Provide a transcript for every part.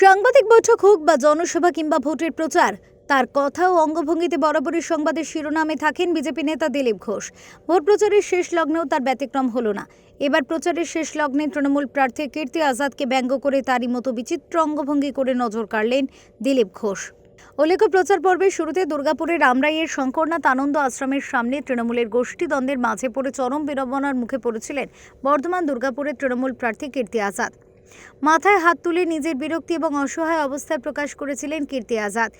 সাংবাদিক বৈঠক হোক বা জনসভা কিংবা ভোটের প্রচার, তার কথা ও অঙ্গভঙ্গিতে বরাবরই সংবাদের শিরোনামে থাকেন বিজেপি নেতা দিলীপ ঘোষ। ভোট প্রচারের শেষ লগ্নেও তার ব্যতিক্রম হলো না। এবার প্রচারের শেষ লগ্নে তৃণমূল প্রার্থী কীর্তি আজাদকে ব্যঙ্গ করে তারই মতো বিচিত্র অঙ্গভঙ্গি করে নজর কাড়লেন দিলীপ ঘোষ। উল্লেখ্য প্রচার পর্বের শুরুতে দুর্গাপুরের রামরাইয়ের শঙ্করনাথ আনন্দ আশ্রমের সামনে তৃণমূলের গোষ্ঠীদ্বন্দ্বের মাঝে পড়ে চরম বিড়ম্বনার মুখে পড়েছিলেন বর্ধমান দুর্গাপুরের তৃণমূল প্রার্থী কীর্তি আজাদ। মাথায় হাত তুলে নিজের বিরক্তি এবং অসহায় অবস্থায় প্রকাশ করেছিলেন কীর্তি আজাদ।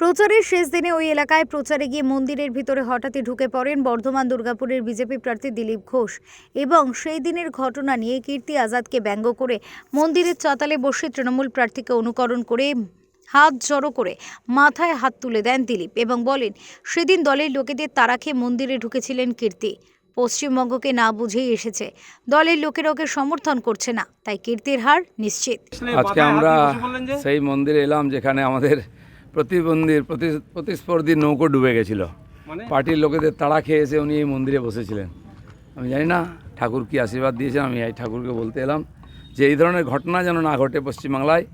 প্রচারের শেষ দিনে ওই এলাকায় প্রচারে গিয়ে মন্দিরের ভিতরে হঠাৎই ঢুকে পড়েন বর্ধমান দুর্গাপুরের বিজেপি প্রার্থী দিলীপ ঘোষ এবং সেই দিনের ঘটনা নিয়ে কীর্তি আজাদকে ব্যঙ্গ করে মন্দিরের চাতালে বসে তৃণমূল প্রার্থীকে অনুকরণ করে হাত জড়ো করে মাথায় হাত তুলে দেন দিলীপ এবং বলেন, সেদিন দলের লোকেদের তারা খেয়ে মন্দিরে ঢুকেছিলেন কীর্তি। পশ্চিমবঙ্গকে না বুঝেই এসেছে। দলের লোকেরা ওকে সমর্থন করছে না তাই কীর্তির হার নিশ্চিত। আজকে আমরা সেই মন্দিরে এলাম যেখানে আমাদের প্রতিবন্ধীর প্রতি- প্রতিস্পর্ধী নৌকো ডুবে গেছিল। মানে? পার্টির লোকেদের তাড়া খেয়ে এসে উনি এই মন্দিরে বসেছিলেন। আমি জানি না ঠাকুর কি আশীর্বাদ দিয়েছেন আমি এই ঠাকুরকে বলতে এলাম যে এই ধরনের ঘটনা যেন না ঘটে পশ্চিমবাংলায়।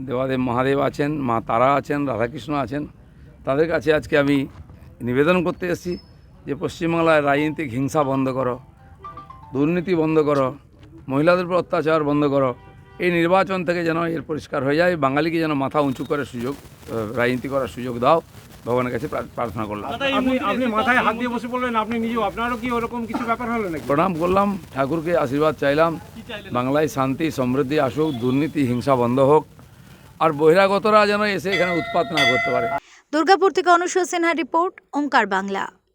দেবাদেব মহাদেব আছেন মা তারা আছেন রাধাকৃষ্ণ আছেন। তাদের কাছে আজকে আমি নিবেদন করতে এসেছি। যে পশ্চিমবাংলায় রাজনীতিক হিংসা বন্ধ করো দুর্নীতি বন্ধ করো মহিলাদের উপর অত্যাচার বন্ধ করো এই নির্বাচন থেকে যেন এর পরিষ্কার হয়ে যায় বাঙালিকে যেন মাথা উঁচু করে সুযোগ রাজনীতি করার সুযোগ দাও ভগবানের কাছে প্রা- প্রার্থনা করলাম। আপনি আপনি মাথায় হাত দিয়ে বসে পড়লেন আপনি নিজেও আপনারও কি ওরকম কিছু ব্যাপার হলো নাকি? প্রণাম করলাম ঠাকুরকে আশীর্বাদ চাইলাম। বাংলায় শান্তি সমৃদ্ধি আসুক দুর্নীতি হিংসা বন্ধ হোক আর বহিরাগতরা যেন এসে এখানে উৎপাত না করতে পারে। দুর্গাপুর থেকে অনুষ্য সিনহা রিপোর্ট ওঙ্কার বাংলা।